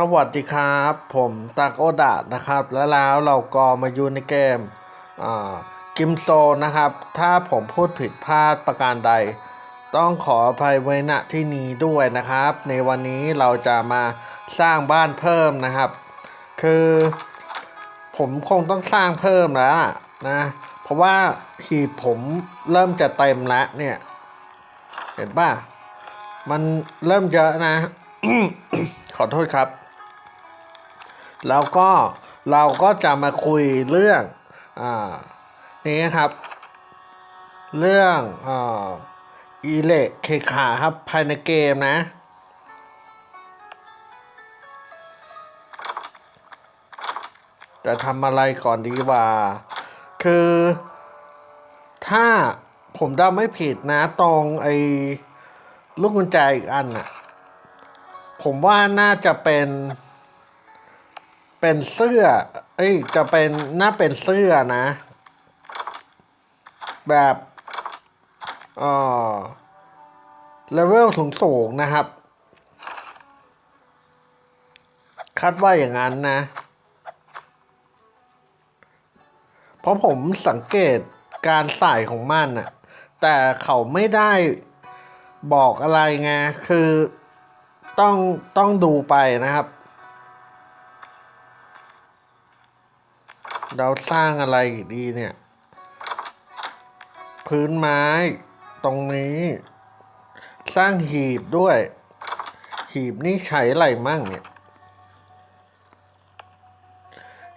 สวัสดีครับ ผมตากโอดะนะครับ แล้วแล้วเราก็มาอยู่ในเกมกิมโซนะครับ ถ้าผมพูดผิดพลาดประการใด ต้องขออภัยไว้ณที่นี้ด้วยนะครับ ในวันนี้เราจะมาสร้างบ้านเพิ่มนะครับ คือ ผมคงต้องสร้างเพิ่มแล้วนะเพราะว่าหีบผมเริ่มจะเต็มแล้วเนี่ย เห็นป่ะ มันเริ่มเยอะนะขอโทษครับ แล้วก็เราก็จะมาคุยเรื่องอ่านี้ครับ เรื่องอ่าอีเล็กเคขาครับภายในเกมนะจะทำอะไรก่อนดีว่า คือ ถ้าผมเดาไม่ผิดนะตรงไอ้ลูกกุญแจอีกอันน่ะ ผมว่าน่าจะเป็น เป็นเสื้อ เอ้ย จะเป็นน่าเป็นเสื้อนะ แบบเออเลเวลสูงสูงๆนะครับ คาดว่าอย่างนั้นนะ เพราะผมสังเกตการใส่ของมันน่ะแต่เขาไม่ได้บอกอะไรไง คือต้องต้องดูไปนะครับ เราสร้างอะไรดีเนี่ย พื้นไม้ตรงนี้ สร้างหีบด้วย หีบนี่ใช้อะไรมั่งเนี่ย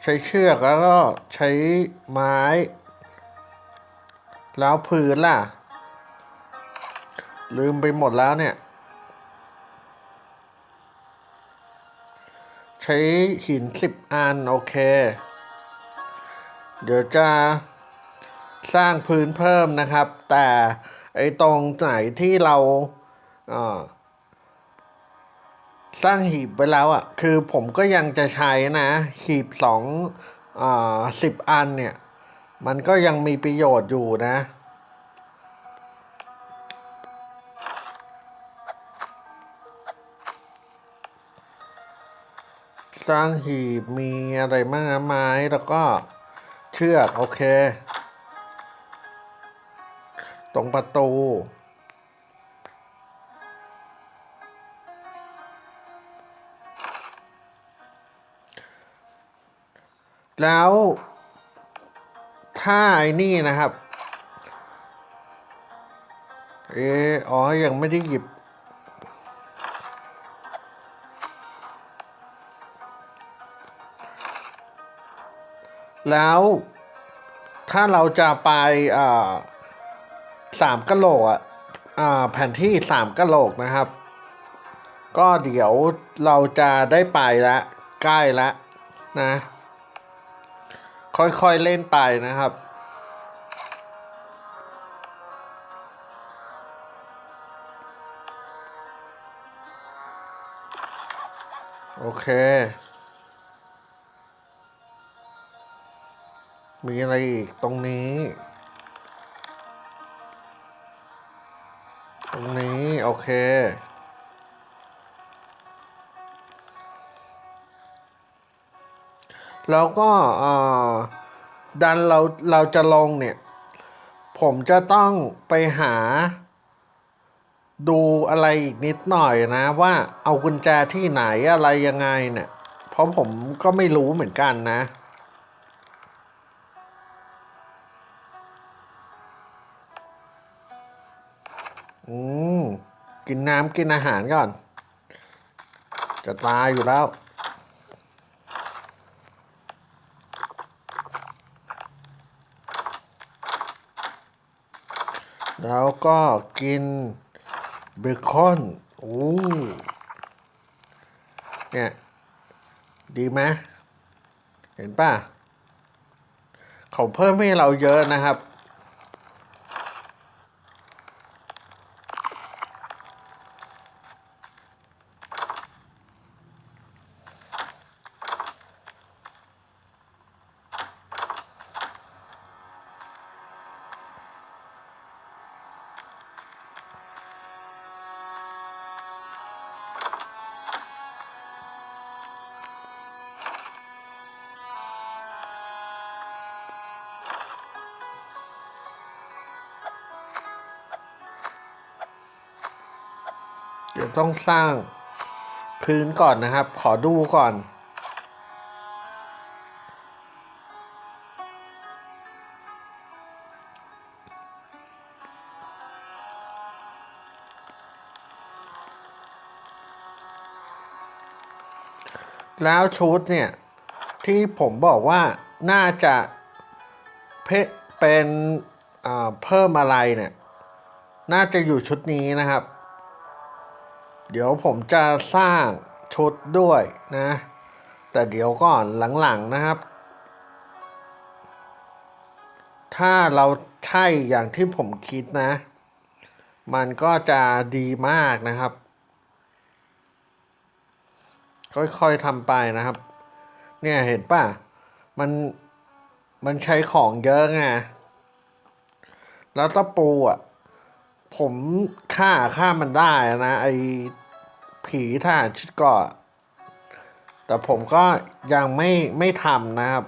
ใช้เชือกแล้วก็ใช้ไม้ แล้วพื้นล่ะ ลืมไปหมดแล้วเนี่ย ใช้หินสิบอันโอเค เดี๋ยวจะสร้างพื้นเพิ่มนะครับ แต่ไอตรงไหนที่เราเสร้างหีบไปแล้วอะ คือผมก็ยังจะใช้นะ หีบสองสิบอันเนี่ย มันก็ยังมีประโยชน์อยู่นะ สร้างหีบมีอะไรบ้างไม้แล้วก็ ชือกโอเค ตรงประตูแล้วถ้าไอ้นี่นะครับ เอออ๋อ ยังไม่ได้หยิบ แล้วถ้าเราจะไปสามกะโหลกอะอ่าแผนที่สามกะโหลกนะครับ ก็เดี๋ยวเราจะได้ไปล้วใกล้ล้วนะ ค่อยๆเล่นไปนะครับโอเค มีอะไรอีกตรงนี้ ตรงนี้ โอเค แล้วก็ดันเราเราจะลงเนี่ย ผมจะต้องไปหา ดูอะไรอีกนิดหน่อยนะว่าเอากุญแจที่ไหนอะไรยังไงเนี่ย เพราะผมก็ไม่รู้เหมือนกันนะ กินน้ำกินอาหารก่อน จะตายอยู่แล้ว แล้วก็กินเบคอนโอ้เนี่ย ดีไหมเห็นป่ะ เขาเพิ่มให้เราเยอะนะครับ ดี๋ยวต้องสร้างพื้นก่อนนะครับ ขอดูก่อนแล้วชุดเนี่ย ที่ผมบอกว่าน่าจะเพเป็นเพิ่มอะไรเนี่ย น่าจะอยู่ชุดนี้นะครับ เดี๋ยวผมจะสร้างชุดด้วยนะ แต่เดี๋ยวก่อนหลังๆนะครับ ถ้าเราใช่อย่างที่ผมคิดนะ มันก็จะดีมากนะครับ ค่อยๆทำไปนะครับ เนี่ยเห็นป่ะ มันมันใช้ของเยอะไง แล้วตะปูอะ ผมฆ่าฆ่ามันได้นะ ไอ ผีทหาชุดเกราะแต่ผมก็ยังไม่ไม่ทำนะครับ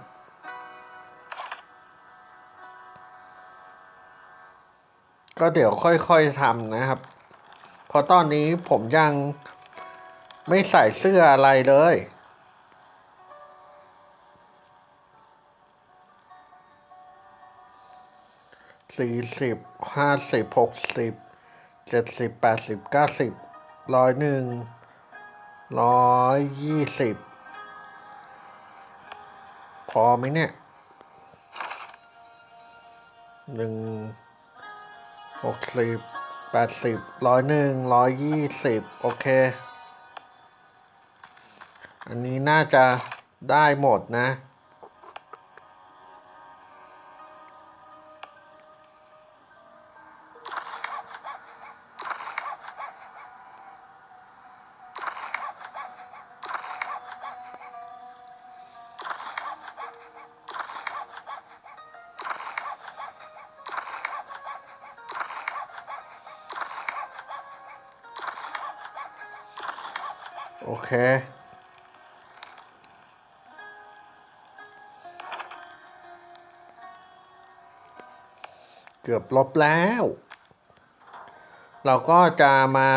ก็เดี๋ยวค่อยๆทำนะครับ เพราะตอนนี้ผมยังไม่ใส่เสื้ออะไรเลยสี่สิบห้าสิบหกสิบเจ็ดสิบแปดสิบเก้าสิบ ร้อยหนึ่งร้อยยี่สิบพอไหมเนี่ยหนึ่งหกสิบแปดสิบร้อยหนึ่งร้อยยี่สิบโอเค อันนี้น่าจะได้หมดนะ อเค เกือบลบแล้ว เราก็จะมา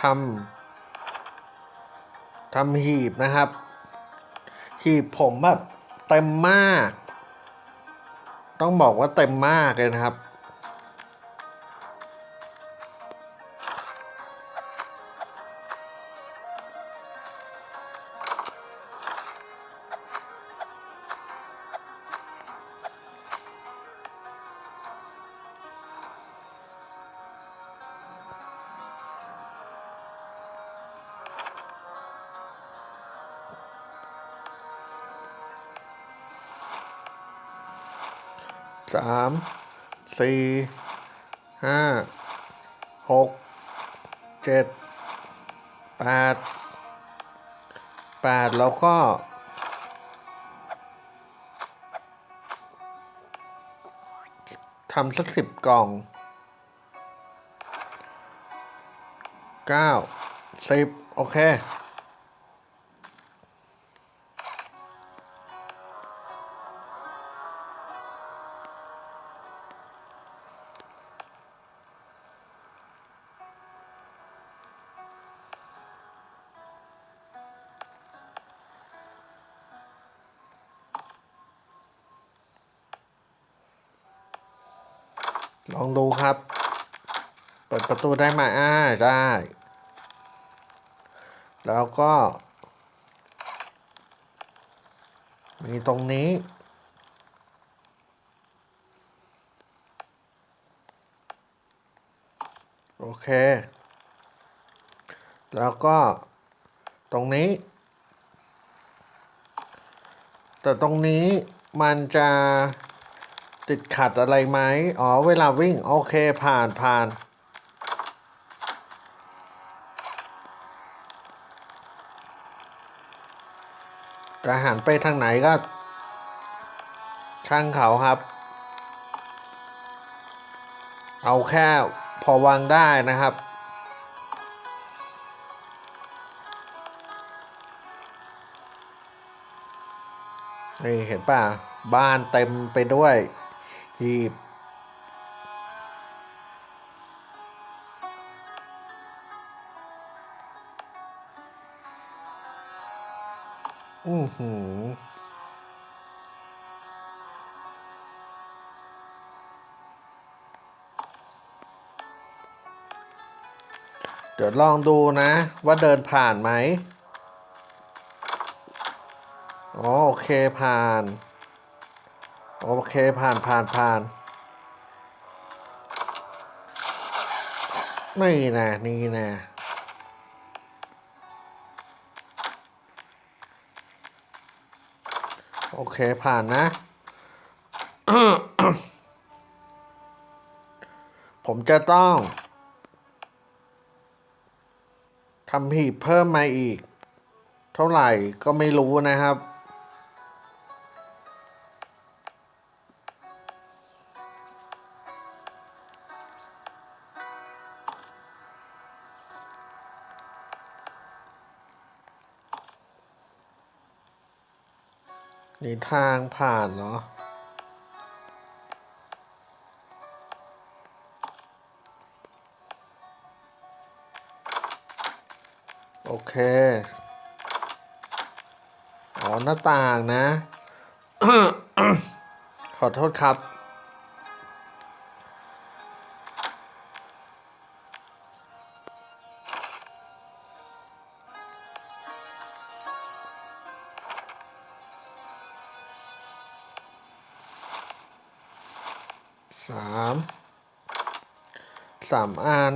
ทำทำหีบนะครับ หีบผมแบบเต็มมาก ต้องบอกว่าเต็มมากเลยนะครับ สามสี่ห้าหกเจ็ดแปดแปดแล้วก็ทำสักสิบกล่องเก้าสิบโอเค ประตูได้ไหมอ่าได้ แล้วก็ มีตรงนี้ โอเค แล้วก็ตรงนี้ แต่ตรงนี้มันจะติดขัดอะไรไหม อ๋อ เวลาวิ่ง โอเค ผ่านผ่าน จะหันไปทางไหนก็ ช่างเขาครับ เอาแค่พอวางได้นะครับ นี่เห็นป่ะ บ้านเต็มไปด้วยหีบ อือหือเดี๋ยวลองดูนะ ว่าเดินผ่านไหมอ๋อโอเคผ่าน โอเคผ่านผ่านผ่านนี่นะนี่นะ โอเคผ่านนะ ผมจะต้องทำหีบเพิ่มมาอีก เท่าไหร่ก็ไม่รู้นะครับ หนี่ทางผ่านเนาะโอเค อ๋อ หน้าต่างนะ ขอโทษครับ สามอัน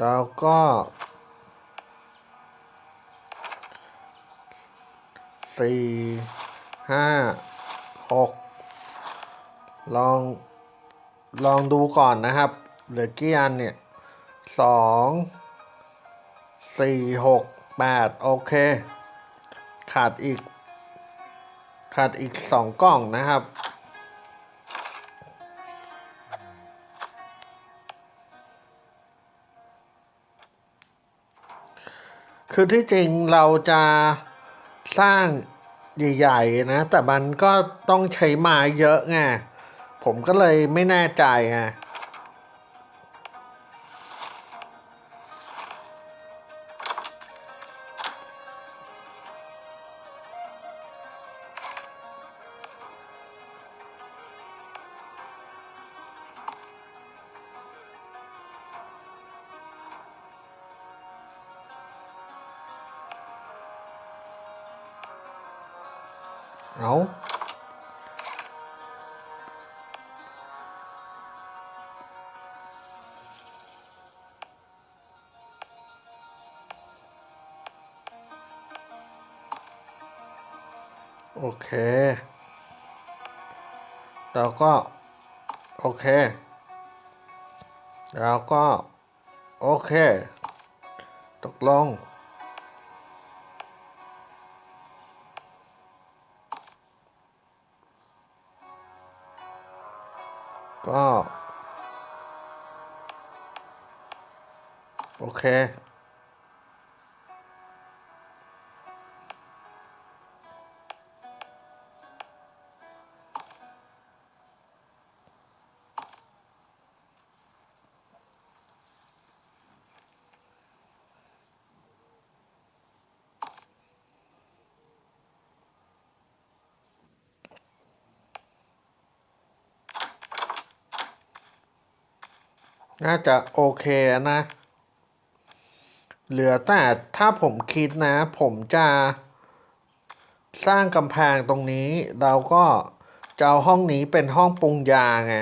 แล้วก็ สี่ห้าหกลอง ลองดูก่อนนะครับ เหลือกี่อันเนี่ยสองสี่หกแปดโอเค ขาดอีก ขาดอีกสองกล่องนะครับ คือที่จริงเราจะสร้างใหญ่ๆนะ แต่มันก็ต้องใช้ไม้เยอะไง ผมก็เลยไม่แน่ใจไง เอาโอเคแล้วก็ โอเคแล้วก็ โอเค ตกลง โอเค น่าจะโอเคนะ เหลือแต่ถ้าผมคิดนะ ผมจะสร้างกำแพงตรงนี้ เราก็จะเอาห้องนี้เป็นห้องปรุงยาไง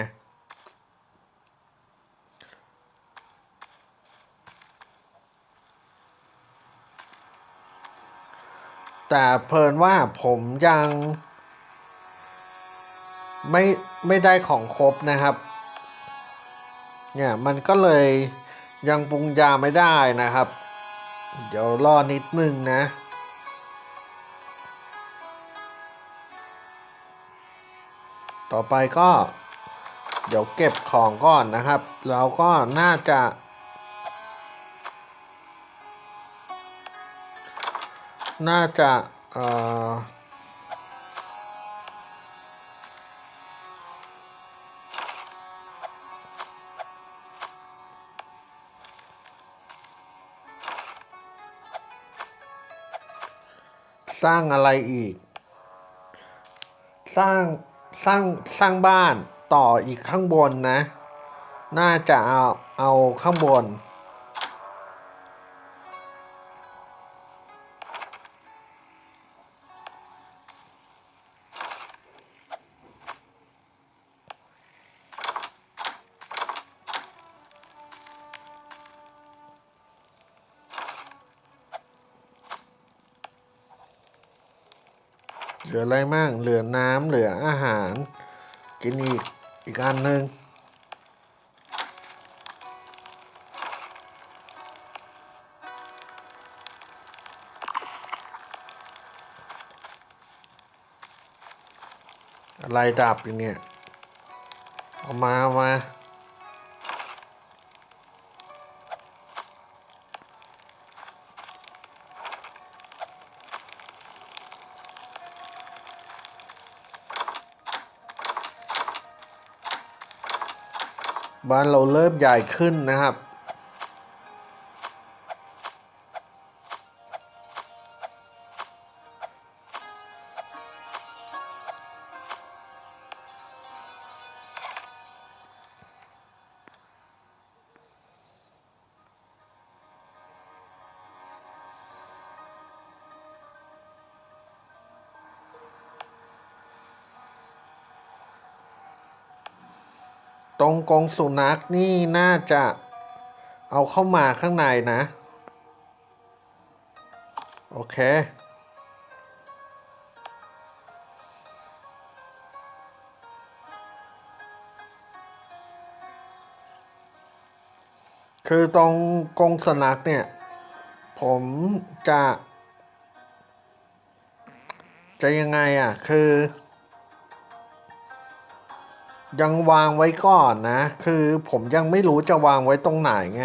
แต่เพลินว่าผมยัง ไม่ไม่ได้ของครบนะครับ เนี่ยมันก็เลยยังปรุงยาไม่ได้นะครับ เดี๋ยวรอนิดนึงนะ ต่อไปก็ เดี๋ยวเก็บของก่อนนะครับแล้วก็น่าจะ น่าจะ เอ่อ สร้างอะไรอีก สร้างสร้างสร้างบ้านต่ออีกข้างบนนะ น่าจะเอาเอาข้างบน เหลืออะไรมั่งเหลือน้ำเหลืออาหาร กินอีก อีกอันหนึ่งอะไรดับอยู่เนี่ย เอามาเอามา บ้านเราเริ่มใหญ่ขึ้นนะครับ ตรงกรงสุนัขนี่น่าจะเอาเข้ามาข้างในนะ โอเค คือตรงกรงสุนัขเนี่ย ผมจะ จะยังไงอะ คือ ยังวางไว้ก่อนนะ คือผมยังไม่รู้จะวางไว้ตรงไหนไง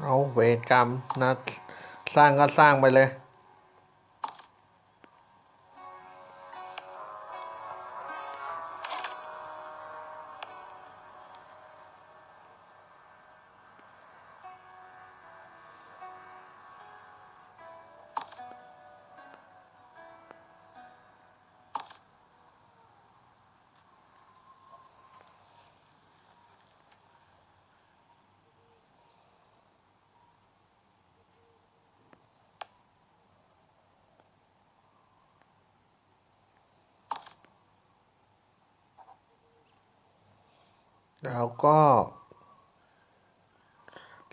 เอาเวรกรรมนะ สร้างก็สร้างไปเลย แล้วก็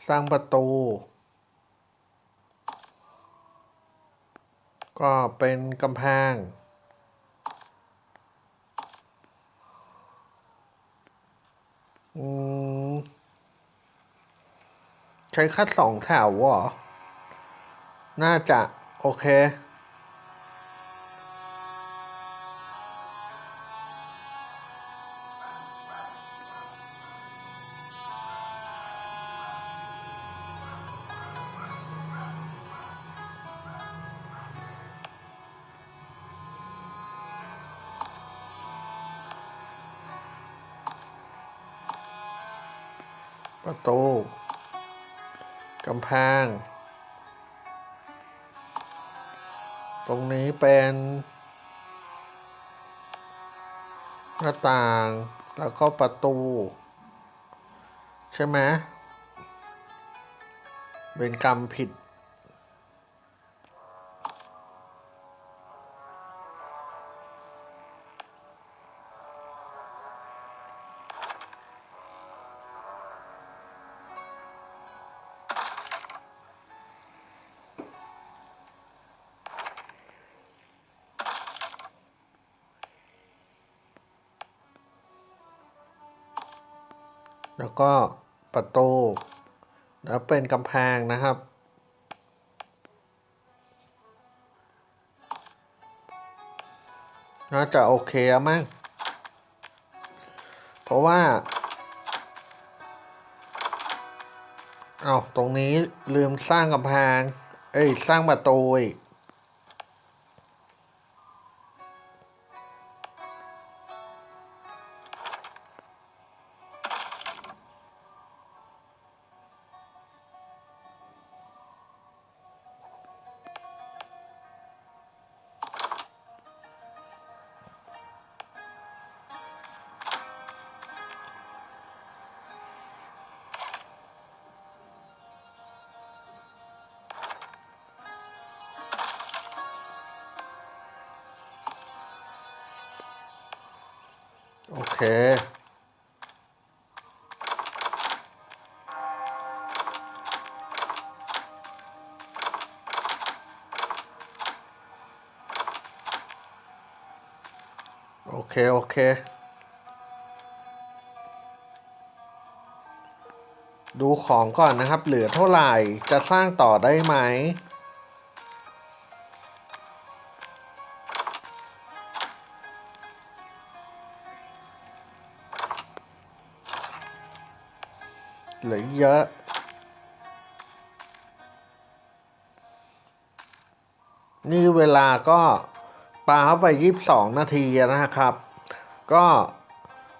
สร้างประตู ก็เป็นกำแพง อืม ใช้คัดสองแถวเหรอ น่าจะ โอเค ประตูกำแพง ตรงนี้เป็น หน้าต่างแล้วก็ประตู ใช่ไหมเป็นกรรมผิด แล้วก็ประตู แล้วเป็นกำแพงนะครับ น่าจะโอเคมั้งเพราะว่าเอาตรงนี้ลืมสร้างกำแพง เอ้ย สร้างประตูอีก เคโอเค โอเค ดูของก่อนนะครับ เหลือเท่าไหร่จะสร้างต่อได้ไหม เยอะ นี่เวลาก็ปาเข้าไปยี่สิบสองนาทีนะครับ ก็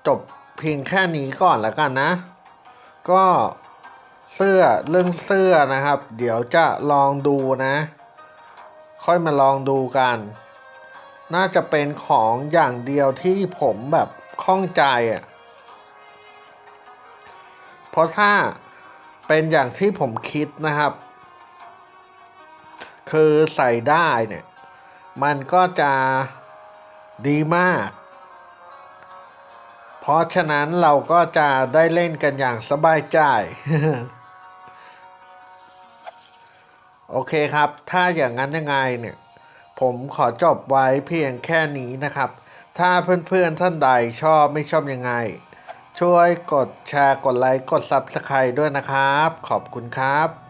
จบเพียงแค่นี้ก่อนแล้วกันนะ ก็เสื้อเรื่องเสื้อนะครับ เดี๋ยวจะลองดูนะ ค่อยมาลองดูกัน น่าจะเป็นของอย่างเดียวที่ผมแบบข้องใจอะเพราะถ้า เป็นอย่างที่ผมคิดนะครับ คือใส่ได้เนี่ย มันก็จะดีมาก เพราะฉะนั้นเราก็จะได้เล่นกันอย่างสบายใจ โอเคครับ ถ้าอย่างนั้นยังไงเนี่ย ผมขอจบไว้เพียงแค่นี้นะครับ ถ้าเพื่อนๆท่านใดชอบไม่ชอบยังไง ช่วยกดแชร์กดไลค์กด Subscribe ด้วยนะครับ ขอบคุณครับ